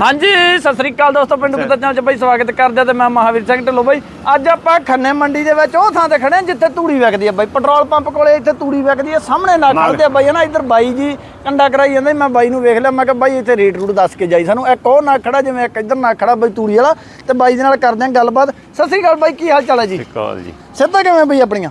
ਹਾਂਜੀ ਸਤਿ ਸ੍ਰੀ ਅਕਾਲ ਦੋਸਤੋ ਪਿੰਡ ਕੁੱਤਾ ਚੈਨਲ 'ਚ ਬਈ ਸਵਾਗਤ ਕਰਦੇ ਤੇ ਮੈਂ ਮਹਾਵੀਰ ਸਿੰਘ ਢਿੱਲੋਂ ਬਈ। ਅੱਜ ਆਪਾਂ ਖੰਨੇ ਮੰਡੀ ਦੇ ਵਿੱਚ ਉਹ ਥਾਂ ਤੇ ਖੜੇ ਜਿੱਥੇ ਤੂੜੀ ਵਿਕਦੀ ਆ ਬਈ। ਪੈਟਰੋਲ ਪੰਪ ਕੋਲੇ ਇੱਥੇ ਤੂੜੀ ਵਿਕਦੀ ਆ ਸਾਹਮਣੇ ਨਾ ਖੜਦੇ ਆ ਬਈ ਹਨਾ ਇੱਧਰ ਬਾਈ ਜੀ ਕੰਡਾ ਕਰਾਈ ਜਾਂਦੇ ਮੈਂ ਬਾਈ ਨੂੰ ਵੇਖ ਲਿਆ ਮੈਂ ਕਿਹਾ ਬਾਈ ਇੱਥੇ ਰੇਟ ਰੂਟ ਦੱਸ ਕੇ ਜਾਈ ਸਾਨੂੰ। ਇੱਕ ਉਹ ਨਾ ਖੜਾ ਜਿਵੇਂ ਇੱਕ ਇੱਧਰ ਨਾ ਖੜਾ ਬਈ ਤੂੜੀ ਵਾਲਾ ਤੇ ਬਾਈ ਦੇ ਨਾਲ ਕਰਦੇ ਆ ਗੱਲਬਾਤ। ਸਤਿ ਸ੍ਰੀ ਅਕਾਲ ਬਾਈ ਕੀ ਹਾਲ ਚਾਲ ਹੈ ਜੀ? ਕਾਲ ਜੀ। ਸਿੱਧਾ ਕਿਵੇਂ ਬਈ ਆਪਣੀਆਂ?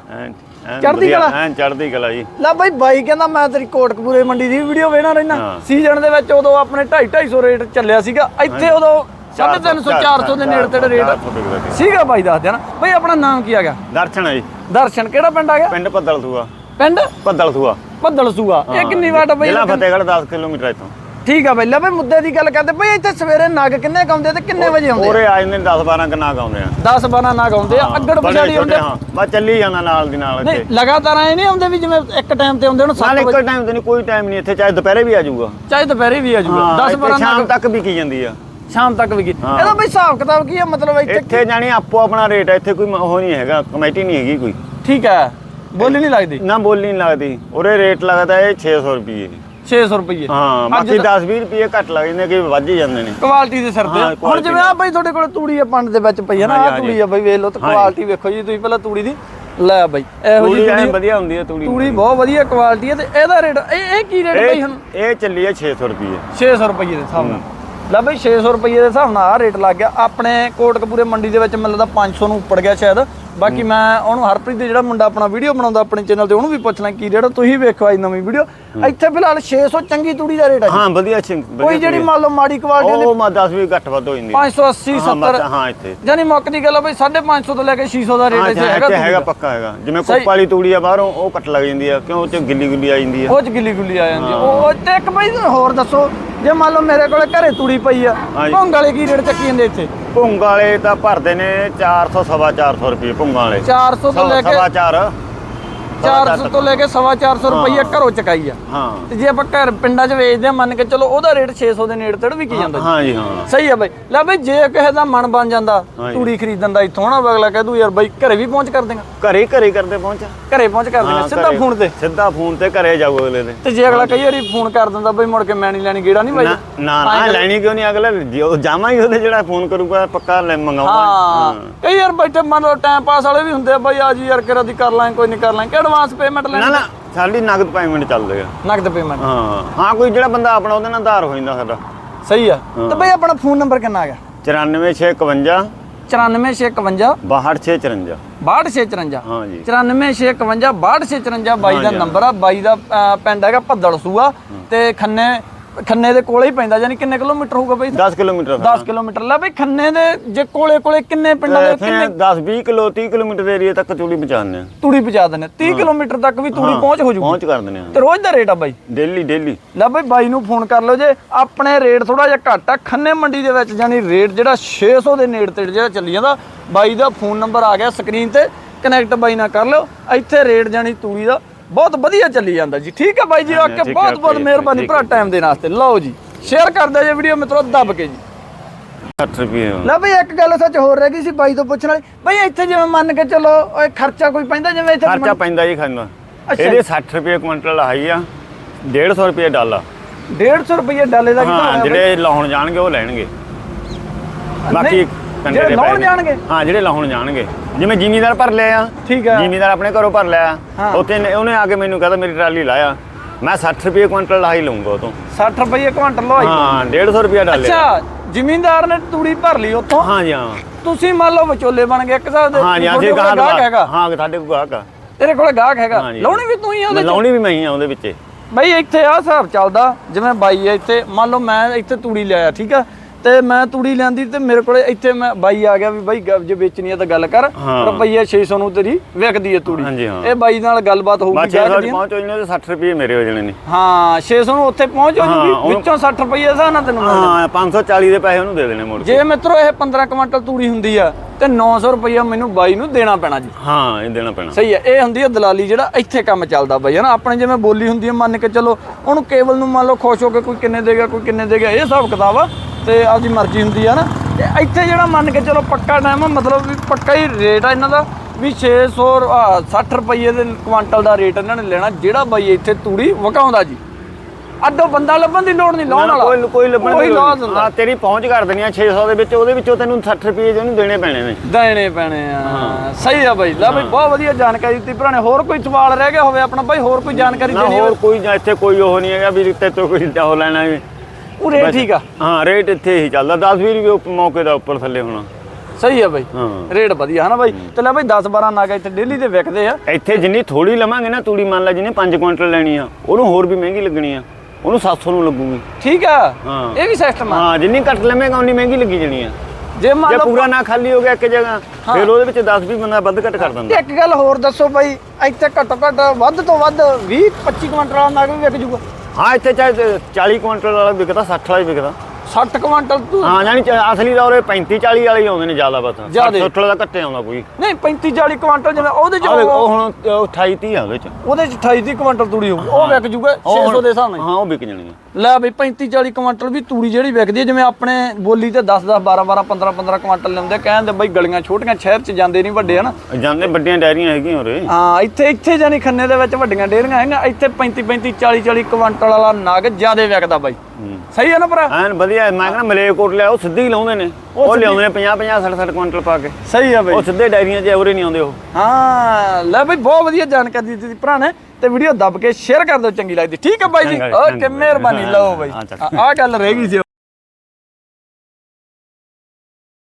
ਵਧੀਆ, ਕਲਾ? ਐਨ ਚੜ੍ਹਦੀ ਕਲਾ ਜੀ। ਲੈ ਬਾਈ ਬਾਈ ਕਹਿੰਦਾ ਮੈਂ ਤੇਰੀ ਕੋਟਕਪੂਰੇ ਮੰਡੀ ਦੀ ਵੀਡੀਓ ਵੇਖਣਾ ਰਹਿਣਾ। ਸੀਜ਼ਨ ਦੇ ਵਿੱਚ ਉਦੋਂ ਆਪਣੇ 2.5 250 ਰੇਟ ਚੱਲਿਆ ਸੀਗਾ। ਇੱਥੇ ਉਦੋਂ 350 400 ਦੇ ਨੇੜੇ ਤੇੜੇ ਰੇਟ ਸੀਗਾ ਬਾਈ ਦੱਸ ਦੇਣਾ ਬਾਈ ਆਪਣਾ ਨਾਮ ਕੀ ਹੈਗਾ ਦਰਸ਼ਨ ਹੈ ਜੀ। ਦਰਸ਼ਨ ਕਿਹੜਾ ਪਿੰਡ ਆ ਗਿਆ? ਪਿੰਡ ਭੱਦਲ ਸੂਆ ਪਿੰਡ? ਭੱਦਲ ਸੂਆ ਭੱਦਲ ਸੂਆ ਇਹ ਕਿੰਨੀ ਵਾਟ ਬਾਈ ਜ਼ਿਲ੍ਹਾ ਫਤਿਹਗੜ੍ਹ 10 ਕਿਲੋਮੀਟਰ ਇੱਥੋਂ। ਠੀਕ ਆ ਬਾਈ ਲੈ ਬਾਈ ਮੁੱਦੇ ਦੀ ਗੱਲ ਕਰਦੇ ਬਾਈ ਇੱਥੇ ਸਵੇਰੇ ਨਗ ਕਿੰਨੇ ਕੁ ਆਉਂਦੇ ਤੇ ਕਿੰਨੇ ਵਜੇ ਆਉਂਦੇ ਪੂਰੇ ਆ ਜਾਂਦੇ ਨੇ 10 12 ਕਨਾਕ ਆਉਂਦੇ ਆ। 10 12 ਨਗ ਆਉਂਦੇ ਆ ਅੱਗੜ ਪਛਾੜੀ ਆਉਂਦੇ ਹਾਂ ਬਸ ਚੱਲੀ ਜਾਂਦਾ ਨਾਲ ਦੀ ਨਾਲ ਨਹੀਂ ਲਗਾਤਾਰ ਆਏ ਨਹੀਂ ਆਉਂਦੇ ਵੀ ਜਿਵੇਂ ਇੱਕ ਟਾਈਮ ਤੇ ਆਉਂਦੇ ਹੁਣ ਨਾਲ 7 ਇੱਕ ਵਜੇ। ਟਾਈਮ ਤੇ ਨਹੀਂ ਕੋਈ ਟਾਈਮ ਨਹੀਂ ਇੱਥੇ ਚਾਹੇ ਦੁਪਹਿਰੇ ਵੀ ਆ ਜਾਊਗਾ। ਚਾਹੇ ਦੁਪਹਿਰੇ ਵੀ ਆ ਜਾਊਗਾ 10 ਇੱਥੇ 12 ਸ਼ਾਮ ਤੱਕ ਵੀ ਕੀ ਜਾਂਦੀ ਆ। ਸ਼ਾਮ ਤੱਕ ਵੀ ਕੀ। ਇਹਦਾ ਬਈ ਹਿਸਾਬ ਕਿਤਾਬ ਕੀ ਆ ਮਤਲਬ ਇੱਥੇ ਇੱਥੇ ਜਾਣੀ ਆਪੋ ਆਪਣਾ ਰੇਟ ਹੈ ਇੱਥੇ ਕੋਈ ਉਹ ਨਹੀਂ ਹੈਗਾ ਕਮੇਟੀ ਨਹੀਂ ਹੈਗੀ ਕੋਈ। ਠੀਕ ਹੈ ਬੋਲੀ ਨਹੀਂ ਲੱਗਦੀ? ਨਾ ਬੋਲੀ ਨਹੀਂ ਲੱਗਦੀ ਉਰੇ ਰੇਟ ਲੱਗਦਾ ਇਹ 600 ਰੁਪਏ 600 ਰੁਪਏ ਹਾਂ ਬਾਕੀ 10 20 ਰੁਪਏ ਘੱਟ ਲੱਗ ਜਾਂਦੇ ਕਿ ਵੱਧ ਜਾਂਦੇ ਨੇ। ਕੁਆਲਿਟੀ ਦੇ ਸਿਰ ਤੇ ਹੁਣ ਜਿਵੇਂ ਆ ਬਈ ਤੁਹਾਡੇ ਕੋਲ ਤੂੜੀ ਆ ਪੰਡ ਦੇ ਵਿੱਚ ਪਈ ਹੈ ਨਾ ਆ। ਤੂੜੀ ਆ ਬਈ ਵੇਖ ਲਓ ਤੇ। ਕੁਆਲਿਟੀ ਵੇਖੋ ਜੀ ਤੁਸੀਂ ਪਹਿਲਾਂ ਤੂੜੀ ਦੀ ਲੈ ਬਈ। ਇਹੋ ਜੀ ਤੂੜੀ ਵਧੀਆ ਹੁੰਦੀ ਹੈ ਤੂੜੀ ਤੂੜੀ ਬਹੁਤ ਵਧੀਆ ਕੁਆਲਿਟੀ ਹੈ ਤੇ ਇਹਦਾ ਰੇਟ ਇਹ ਇਹ ਕੀ ਰੇਟ ਬਈ ਹੁਣ? ਇਹ ਚੱਲੀ ਹੈ 600 ਰੁਪਏ 600 ਰੁਪਏ ਦੇ ਹਿਸਾਬ ਨਾਲ। ਲੈ ਬਈ 600 ਰੁਪਏ ਦੇ ਹਿਸਾਬ ਨਾਲ ਆ ਰੇਟ ਲੱਗ ਗਿਆ। ਆਪਣੇ ਕੋਟਕਪੂਰੇ ਮੰਡੀ ਦੇ ਵਿੱਚ ਮੈਨੂੰ ਲੱਗਦਾ 500 ਨੂੰ ਉੱਪਰ ਗਿਆ ਸ਼ਾਇਦ। ਬਾਕੀ ਮੈਂ ਉਹਨੂੰ ਹਰਪ੍ਰੀਤ ਦੇ ਜਿਹੜਾ ਮੁੰਡਾ ਆਪਣਾ ਵੀਡੀਓ ਬਣਾਉਂਦਾ ਆਪਣੇ ਚੈਨਲ ਤੇ ਉਹਨੂੰ ਵੀ ਪੁੱਛਣਾ ਕੀ ਰੇਟ ਆ, ਤੁਸੀਂ ਵੇਖੋ ਅੱਜ ਨਵੀਂ ਵੀਡੀਓ ਇੱਥੇ ਫਿਲਹਾਲ 600 ਚੰਗੀ ਤੂੜੀ ਦਾ ਰੇਟ ਹੈ ਜੀ। ਹਾਂ ਵਧੀਆ ਚਿੰਗ ਕੋਈ ਜਿਹੜੀ ਮੰਨ ਲਓ ਮਾੜੀ ਕੁਆਲਿਟੀ ਦੀ ਉਹ ਮਾ 10 ਵੀ ਘੱਟ ਵੱਧ ਹੋ ਜਾਂਦੀ ਹੈ। 580 ਹਾਂ, 70 ਬਸ, ਹਾਂ ਇੱਥੇ ਜਾਨੀ ਮੁੱਕ ਦੀ ਗੱਲ ਆ ਬਈ 550 ਤੋਂ ਲੈ ਕੇ 600 ਦਾ ਰੇਟ ਹਾਂ ਇੱਥੇ ਹੈਗਾ। ਪੱਕਾ ਹੈਗਾ ਜਿਵੇਂ। ਕੁੱਪ ਵਾਲੀ ਤੂੜੀ ਆ ਬਾਹਰੋਂ ਉਹ ਕੱਟ ਲੱਗ ਜਾਂਦੀ ਆ ਕਿਉਂ ਉਹ ਚ ਗਿੱਲੀ ਗੁੱਲੀ ਆ ਜਾਂਦੀ ਆ ਉਹ ਚ ਗਿੱਲੀ ਗੁੱਲੀ ਆ ਜਾਂਦੀ ਆ। ਉਹ ਤੇ ਇੱਕ ਬਈ ਹੋਰ ਦੱਸੋ ਜੇ ਮੰਨ ਲਓ ਮੇਰੇ ਕੋਲੇ ਘਰੇ ਤੂੜੀ ਪਈ ਆ। ਭੰਗ ਵਾਲੇ ਕੀ ਰੇਟ ਚੱਕੀ ਜਾਂਦੇ ਇੱਥੇ ਭੁੰਗ ਵਾਲੇ ਤਾਂ ਭਰਦੇ ਨੇ 400 ਸਵਾ 400 ਰੁਪਏ ਭੁੰਗ ਵਾਲੇ। 400 ਤੋਂ ਲੈ ਕੇ ਸਵਾ 4 400 ਤੋਂ ਲੈ ਕੇ 450 ਰੁਪਈਆ ਘਰੋਂ ਚਕਾਈ ਆ। ਹਾਂ। ਤੇ ਜੇ ਆਪਾਂ ਘਰ ਪਿੰਡਾਂ 'ਚ ਵੇਚਦੇ ਆ ਮੰਨ ਕੇ ਚਲੋ ਉਹਦਾ ਰੇਟ 600 ਦੇ ਨੇੜੇ ਤੇੜ ਵਿਕੀ ਜਾਂਦਾ ਜੀ। ਹਾਂ ਜੀ ਹਾਂ। ਸਹੀ ਆ ਬਈ। ਲੈ ਬਈ ਜੇ ਕਿਸੇ ਦਾ ਮਨ ਬਣ ਜਾਂਦਾ। ਤੂੜੀ ਖਰੀਦਣ ਦਾ ਇੱਥੋਂ ਨਾ ਅਗਲਾ ਕਹਿ ਦੂ ਯਾਰ ਬਈ ਘਰੇ ਵੀ ਪਹੁੰਚ ਕਰ ਦੇਗਾ। ਘਰੇ ਘਰੇ ਕਰਦੇ ਪਹੁੰਚ। ਘਰੇ ਪਹੁੰਚ ਕਰ ਦੇਗਾ ਸਿੱਧਾ। ਫੋਨ ਤੇ। ਸਿੱਧਾ ਫੋਨ ਤੇ ਘਰੇ ਜਾਊ ਅਗਲੇ ਦੇ। ਤੇ ਜੇ ਅਗਲਾ ਕਈ ਵਾਰੀ ਫੋਨ ਕਰ ਦਿੰਦਾ ਬਈ ਮੁੜ ਕੇ ਮੈਂ ਨਹੀਂ ਲੈਣੀ ਗੇੜਾ ਨਹੀਂ ਬਾਈ। ਨਾ ਨਾ ਲੈਣੀ ਕਿਉਂ ਨਹੀਂ ਅਗਲੇ? ਜਾਵਾਂਗੇ ਉਹਦੇ ਜਿਹੜਾ ਫੋਨ ਕਰੂਗਾ ਪੱਕਾ ਲੈ ਮੰਗਾਊਗਾ ਹਾਂ। ਕਈ ਯਾਰ ਬੈਠੇ ਮੰਨ ਲਓ ਟਾਈਮ ਪਾਸ ਵਾਲੇ ਵੀ ਹੁੰਦੇ ਆ ਬਈ ਆ ਜੀ ਯਾਰ ਕਿਰਾ ਦੀ ਕਰ ਲਾਂ ਕੋਈ ਨਹੀਂ ਕਰ ਲਾਂ ਕਿ ਐਡਵਾਂਸ ਪੇਮੈਂਟ ਨਾ ਲੈਣੀ ਨਾ ਸਾਡੀ ਨਗਦ ਪੇਮੈਂਟ ਚੱਲਦੇ ਆ। ਨਕਦ ਪੇਮੈਂਟ ਹਾਂ ਹਾਂ ਕੋਈ ਜਿਹੜਾ ਬੰਦਾ ਆਪਣਾ ਉਹਦੇ ਨਾਲ ਆਧਾਰ ਹੋ ਜਾਂਦਾ ਸਾਡਾ। ਸਹੀ ਆ। ਤੇ ਬਈ ਆਪਣਾ ਫੋਨ ਨੰਬਰ ਕਿੰਨਾ ਆ ਗਿਆ? 94651 94651 6254 6254 ਹਾਂ ਜੀ। 94651 6254 ਬਾਈ ਦਾ ਨੰਬਰ ਆ ਬਾਈ ਦਾ ਪਿੰਡ ਹੈਗਾ ਭੱਦਲ ਸੂਆ ਤੇ ਖੰਨੇ ਖੰਨੇ ਦੇ ਕੋਲੇ ਹੀ ਪੈਂਦਾ ਯਾਨੀ ਕਿੰਨੇ ਕਿਲੋਮੀਟਰ ਹੋਊਗਾ ਬਈ? 10 ਕਿਲੋਮੀਟਰ 10 ਕਿਲੋਮੀਟਰ। ਲੈ ਬਈ ਖੰਨੇ ਦੇ ਜੇ ਕੋਲੇ ਕੋਲੇ ਕਿੰਨੇ ਪਿੰਡਾਂ ਦੇ ਇੱਥੇ 10 20 ਕਿਲੋ 30 ਕਿਲੋਮੀਟਰ ਦੇ ਏਰੀਆ ਤੱਕ ਚੂੜੀ ਪਹੁੰਚਾਉਂਦੇ ਆ ਤੂੜੀ ਪਹੁੰਚਾ ਦਿੰਦੇ 30 ਕਿਲੋਮੀਟਰ ਤੱਕ ਵੀ ਤੂੜੀ ਪਹੁੰਚ ਹੋ ਜੂਗੀ। ਪਹੁੰਚ ਕਰ ਦਿੰਦੇ ਆ ਤੇ ਰੋਜ਼ ਦਾ ਰੇਟ ਆ ਬਾਈ? Daily daily. ਲੈ ਬਈ ਬਾਈ ਨੂੰ ਫੋਨ ਕਰ ਲਓ ਜੇ। ਆਪਣੇ ਰੇਟ ਥੋੜਾ ਜਿਹਾ ਘੱਟ ਆ। ਖੰਨੇ ਮੰਡੀ ਦੇ ਵਿੱਚ ਜਾਨੀ ਰੇਟ ਜਿਹੜਾ 600 ਦੇ ਨੇੜੇ ਤੇ ਜਿਹੜਾ ਚੱਲੀ ਜਾਂਦਾ ਬਾਈ ਦਾ ਫੋਨ ਨੰਬਰ ਆ ਗਿਆ ਸਕਰੀਨ ਤੇ। ਕਨੈਕਟ ਬਾਈ ਨਾਲ ਕਰ ਲਿਓ। ਇੱਥੇ ਰੇਟ ਜਾਨੀ ਤੂੜੀ ਦਾ ਬਹੁਤ ਵਧੀਆ ਚੱਲੀ ਜਾਂਦਾ ਜੀ। ਠੀਕ ਆ ਬਾਈ ਜੀ ਓਕੇ ਬਹੁਤ ਹੈ, ਬਹੁਤ ਮਿਹਰਬਾਨੀ ਹੈ, ਭਰਾ ਟਾਈਮ ਦੇ ਵਾਸਤੇ। ਲਓ ਜੀ ਸ਼ੇਅਰ ਕਰ ਦਿਓ ਜੇ ਵੀਡੀਓ ਮਿੱਤਰੋ ਦੱਬ ਕੇ ਜੀ। 60 ਰੁਪਏ ਲੈ ਬਈ ਇੱਕ ਗੱਲ ਸੱਚ ਹੋਰ ਰਹਿ ਗਈ ਸੀ ਬਾਈ ਤੋਂ ਪੁੱਛਣ ਵਾਲੀ। ਬਈ ਇੱਥੇ ਜਿਵੇਂ ਮੰਨ ਕੇ ਚੱਲੋ ਓਏ ਖਰਚਾ ਕੋਈ ਪੈਂਦਾ ਜਿਵੇਂ ਇੱਥੇ ਖਰਚਾ ਪੈਂਦਾ ਜੀ ਖਾਂਦਾ ਅੱਛਾ। ਇਹਦੇ 60 ਰੁਪਏ ਕੁਇੰਟਲ ਆਈ ਆ 150 ਰੁਪਏ ਡਾਲਾ 150 ਰੁਪਏ ਡਾਲੇ ਦਾ ਕੀ ਹਾਂ ਹਿਸਾਬ ਹੈ ਜਿਹੜੇ ਲਾਉਣ ਜਾਣਗੇ ਉਹ ਲੈਣਗੇ। ਬਾਕੀ ਕੰਡੇ ਦੇ ਲਾਉਣ। ਜਾਣਗੇ? ਹਾਂ ਜਿਹੜੇ ਲਾਉਣ ਜਾਣਗੇ। ਜਿਵੇਂ ਜ਼ਿਮੀਦਾਰ ਭਰ ਲਿਆ ਆ ਠੀਕ ਹੈ ਜ਼ਿਮੀਦਾਰ ਆਪਣੇ ਘਰੋਂ ਭਰ ਲਿਆ। ਉੱਥੇ ਉਹਨੇ ਆ ਕੇ ਮੈਨੂੰ ਕਹਿੰਦਾ ਮੇਰੀ ਟਰਾਲੀ ਲਾਇਆ। ਮੈਂ 60 ਰੁਪਏ ਕੁਇੰਟਲ ਲਾਈ ਲਊਂਗਾ ਉਹ ਤੋਂ 60 ਰੁਪਏ ਕੁਆਂਟਲ ਲਵਾਈ ਹਾਂ 150 ਰੁਪਏ ਡਾਲੇ ਅੱਛਾ ਜ਼ਿਮੀਂਦਾਰ ਨੇ ਤੂੜੀ ਭਰ ਲਈ ਉੱਥੋਂ? ਹਾਂ ਜੀ ਹਾਂ। ਤੁਸੀਂ ਮੰਨ ਲਓ ਵਿਚੋਲੇ ਬਣ ਗਏ ਇੱਕ ਹਿਸਾਬ ਦੇ ਹਾਂ ਜੀ ਅਸੀਂ ਗਾਹਕ ਹੈਗਾ। ਹਾਂ ਸਾਡੇ ਕੋਲ ਗਾਹਕ ਆ। ਤੇਰੇ ਕੋਲ ਗਾਹਕ ਹੈਗਾ। ਲਾਉਣੀ ਵੀ ਤੂੰ ਹੀ ਆ ਉਹਦੇ ਲਾਉਣੀ ਵੀ ਮੈਂ ਹੀ ਆ ਉਹਦੇ ਵਿੱਚ। ਬਈ ਇੱਥੇ ਆ ਹਿਸਾਬ ਚੱਲਦਾ ਜਿਵੇਂ ਬਾਈ ਆ ਇੱਥੇ ਮੰਨ ਲਓ ਮੈਂ ਇੱਥੇ ਤੂੜੀ ਲਿਆਇਆ ਠੀਕ ਆ? ਤੇ ਮੈਂ ਤੂੜੀ ਲਿਆਂਦੀ ਤੇ ਮੇਰੇ ਕੋਲੇ ਇੱਥੇ ਮੈਂ ਬਾਈ ਆ ਗਿਆ ਵੀ ਬਾਈ ਗ- ਜੇ ਵੇਚਣੀ ਆ ਤਾਂ ਗੱਲ ਕਰ ਹਾਂ। ਰੁਪਈਆ 600 ਨੂੰ ਤੇਰੀ ਵਿਕਦੀ ਹੈ ਤੂੜੀ। ਹਾਂਜੀ, ਹਾਂ। ਇਹ ਬਾਈ ਨਾਲ ਗੱਲਬਾਤ ਹੋਊਗੀ ਬਾਅਦ ਗਾਹਕ ਦੀ। ਪਹੁੰਚ ਹੋ ਜਾਣੇ ਤੇ 60 ਰੁਪਏ ਮੇਰੇ ਹੋ ਜਾਣੇ ਨੇ। ਹਾਂ 600 ਨੂੰ ਉੱਥੇ ਪਹੁੰਚ ਹੋ ਉਹਨੂੰ- ਵਿੱਚੋਂ 60 ਰੁਪਈਏ ਹਿਸਾਬ ਨਾਲ ਤੈਨੂੰ ਹਾਂ 540 ਦੇ ਪੈਸੇ ਉਹਨੂੰ ਦੇ ਦੇਣੇ ਮੁੜ ਕੇ। ਜੇ ਮਿੱਤਰੋ ਇਹ 15 ਕੁਇੰਟਲ ਤੂੜੀ ਹੁੰਦੀ ਆ ਤੇ 900 ਰੁਪਈਆ ਮੈਨੂੰ ਬਾਈ ਨੂੰ ਦੇਣਾ ਪੈਣਾ ਜੀ। ਹਾਂ ਇਹ ਦੇਣਾ ਪੈਣਾ। ਸਹੀ ਹੈ ਇਹ ਹੁੰਦੀ ਹੈ ਦਲਾਲੀ ਜਿਹੜਾ ਇੱਥੇ ਕੰਮ ਚੱਲਦਾ ਬਈ ਹਨਾ? ਆਪਣੇ ਜਿਵੇਂ ਬੋਲੀ ਹੁੰਦੀ ਹੈ ਮੰਨ ਕੇ ਚੱਲੋ ਉਹਨੂੰ ਕੇਵਲ ਨੂੰ ਮੰਨ ਲਓ ਖੁਸ਼ ਹੋ ਕੇ ਕੋਈ ਕਿੰਨੇ ਦੇਗਾ ਕੋਈ ਕਿੰਨੇ ਦੇਗਾ ਇਹ ਹਿਸਾਬ ਕਿਤਾਬ ਆ। ਤੇ ਆਪਦੀ ਮਰਜ਼ੀ ਹੁੰਦੀ ਆ ਨਾ। ਤੇ ਇੱਥੇ ਜਿਹੜਾ ਮੰਨ ਕੇ ਚੱਲੋ ਪੱਕਾ ਟਾਈਮ ਆ ਮਤਲਬ ਵੀ ਪੱਕਾ ਹੀ ਰੇਟ ਆ ਇਹਨਾਂ ਦਾ ਵੀ 600 ਆਹ, 60 ਰੁਪਏ ਦੇ ਕੁਆਂਟਲ ਦਾ ਰੇਟ ਇਹਨਾਂ ਨੇ ਲੈਣਾ ਜਿਹੜਾ ਬਾਈ ਇੱਥੇ ਤੂੜੀ ਵਕਾਉਂਦਾ ਜੀ। ਅੱਡੋ ਬੰਦਾ ਲੱਭਣ ਦੀ ਲੋੜ ਨਹੀਂ ਲਾਉਣ ਵਾਲਾ। ਕੋਈ ਕੋਈ ਲੱਭਣ ਦੀ ਲੋੜ ਨਹੀਂ। ਹਾਂ ਤੇਰੀ ਪਹੁੰਚ ਕਰ ਦੇਣੀ ਆ 600 ਦੇ ਵਿੱਚ ਉਹਦੇ ਵਿੱਚੋਂ ਤੈਨੂੰ 60 ਰੁਪਏ ਜਿਹਨੂੰ ਦੇਣੇ ਪੈਣੇ ਨੇ। ਦੇਣੇ ਪੈਣੇ ਆ। ਸਹੀ ਆ ਬਾਈ। ਲੈ ਬਾਈ ਬਹੁਤ ਵਧੀਆ ਜਾਣਕਾਰੀ ਦਿੱਤੀ ਭਰਾਣੇ। ਹੋਰ ਕੋਈ ਸਵਾਲ ਰਹਿ ਗਿਆ ਹੋਵੇ ਆਪਣਾ ਬਾਈ? ਹੋਰ ਕੋਈ ਜਾਣਕਾਰੀ ਦੇਣੀ ਹੋਰ ਕੋਈ ਇੱਥੇ ਕੋਈ ਉਹ ਨਹੀਂ ਹੈਗਾ ਵੀ ਤੇ ਤੋਂ ਕੋਈ ਉਹ ਲੈਣਾ ਵੀ ਉਹ ਰੇਟ ਠੀਕ ਆ। ਹਾਂ ਰੇਟ ਇੱਥੇ ਹੀ ਚੱਲਦਾ 10 20 ਰੁਪਏ ਮੌਕੇ ਦਾ ਉੱਪਰ ਥੱਲੇ ਹੋਣਾ। ਸਹੀ ਆ ਬਾਈ। ਹਾਂ। ਰੇਟ ਵਧੀਆ ਹਨਾ ਬਾਈ। ਤੇ ਲੈ ਬਾਈ 10 12 ਨਾਗ ਇੱਥੇ ਡੇਲੀ ਦੇ ਵਿਕਦੇ ਆ। ਇੱਥੇ ਜਿੰਨੀ ਥੋੜੀ ਲਵਾਂਗੇ ਨਾ ਤੂੜੀ ਮੰਨ ਲਾ ਜਿਹਨੇ 5 ਕੁਇੰਟਲ ਲੈਣੀ ਆ ਉਹਨੂੰ ਹੋਰ ਵੀ ਮਹਿੰਗੀ ਲੱਗਣੀ ਆ। ਉਹਨੂੰ 700 ਨੂੰ ਲੱਗੂਗੀ। ਠੀਕ ਆ। ਇਹ ਵੀ ਸਿਸਟਮ ਆ। ਹਾਂ ਜਿੰਨੀ ਘੱਟ ਲਵੇਂਗਾ ਉਨੀ ਮਹਿੰਗੀ ਲੱਗੀ ਜਣੀ ਆ। ਜੇ ਮੰਨ ਲਓ ਪੂਰਾ ਨਾ ਖਾਲੀ ਹੋ ਗਿਆ ਇੱਕ ਜਗ੍ਹਾ ਫਿਰ ਉਹਦੇ ਵਿੱਚ 10 20 ਬੰਦਾ ਵੱਧ ਘੱਟ ਕਰ ਦਿੰਦਾ। ਇੱਕ ਗੱਲ ਹੋਰ ਦੱਸੋ ਬਾਈ ਇੱਥੇ ਘੱਟੋ ਘੱਟ ਵੱਧ ਤੋਂ ਵੱਧ 20 25 ਕੁਇੰਟਲ ਨਾਗ ਵੀ ਵਿਕ ਜੂਗਾ। ਹਾਂ ਇੱਥੇ ਚਾਹੇ 40 ਕੁਇੰਟਲ ਵਾਲਾ ਵਿਕਦਾ 60 ਵਾਲਾ ਵੀ ਵਿਕਦਾ। 60 ਕੁਇੰਟਲ ਤੂੰ ਹਾਂ ਜਾਨੀ ਚ- ਅਸਲੀ ਤੌਰ 35 40 ਵਾਲੇ ਹੀ ਆਉਂਦੇ ਨੇ ਜ਼ਿਆਦਾ ਬਸ। ਜ਼ਿਆਦੇ। 60 ਦਾ ਘੱਟੇ ਆਉਂਦਾ ਕੋਈ। ਨਹੀਂ 35 40 ਕੁਇੰਟਲ ਜਿਵੇਂ ਉਹਦੇ ਚ ਆਹ ਵੇਖ, ਉਹ ਉਹ- ਹੁਣ 28 30 ਆ ਉਹਦੇ ਚ। ਉਹਦੇ ਚ 28 30 ਕੁਇੰਟਲ ਤੂੜੀ ਹੋਊ। ਉਹ ਵਿਕ ਜੂਗਾ ਉਹ 600 ਹੁਣ- ਦੇ ਹਿਸਾਬ ਨਾਲ ਹਾਂ। ਉਹ ਵਿਕ ਜਾਣਗੇ ਲੈ ਬਈ 35 40 ਕੁਇੰਟਲ ਵੀ ਤੂੜੀ ਜਿਹੜੀ ਵਿਕਦੀ ਹੈ ਜਿਵੇਂ ਆਪਣੇ ਬੋਲੀ ਤੇ 10 10 12 12 15 15 ਕੁਇੰਟਲ ਲੈਂਦੇ ਕਹਿੰਦੇ ਬਈ ਗਲੀਆਂ ਛੋਟੀਆਂ ਸ਼ਹਿਰ ਚ ਜਾਂਦੇ ਨਹੀਂ ਵੱਡੇ ਹਨਾ? ਜਾਂਦੇ ਵੱਡੀਆਂ ਡੈਰੀਆਂ ਹੈਗੀਆਂ ਉਰੇ। ਹਾਂ ਇੱਥੇ ਇੱਥੇ ਜਾਨੀ ਖੰਨੇ ਦੇ ਵਿੱਚ ਵੱਡੀਆਂ ਡੇਰੀਆਂ ਹੈਗੀਆਂ ਇੱਥੇ 35 35 40 40 ਕੁਇੰਟਲ ਵਾਲਾ ਨਗ ਜਿਆਦੇ ਵਿਕਦਾ ਬਾਈ। ਸਹੀ ਹੈ ਨਾ ਭਰਾ? ਐਨ ਵਧੀਆ ਮੈਂ ਕਹਿੰਦਾ ਮਲੇਕੋਟ ਲਿਆ ਉਹ ਸਿੱਧੇ ਲਾਉਂਦੇ ਨੇ। ਉਹ ਲਿਆਉਂਦੇ ਨੇ 50 50 60 60 ਕੁਇੰਟਲ ਪਾ ਕੇ। ਸਹੀ ਹੈ ਉਹ ਸਿੱਧੇ ਡੈਰੀਆਂ 'ਚ ਉਰੇ ਨਹੀਂ ਆਉਂਦੇ ਉਹ। ਹਾਂ ਲੈ ਬਈ ਬਹੁਤ ਵਧੀਆ ਜਾਣਕਾਰੀ ਦਿੱਤੀ ਭਰਾ ਨੇ ਤੇ ਵੀਡੀਓ ਦੱਬ ਕੇ ਸ਼ੇਅਰ ਕਰ ਦਿਓ ਚੰਗੀ ਲੱਗਦੀ। ਠੀਕ ਹੈ ਬਾਈ ਜੀ? ਓਕੇ। ਮਿਹਰਬਾਨੀ ਲਓ ਬਾਈ। ਆਹ ਗੱਲ ਰਹਿ ਗਈ ਸੀ।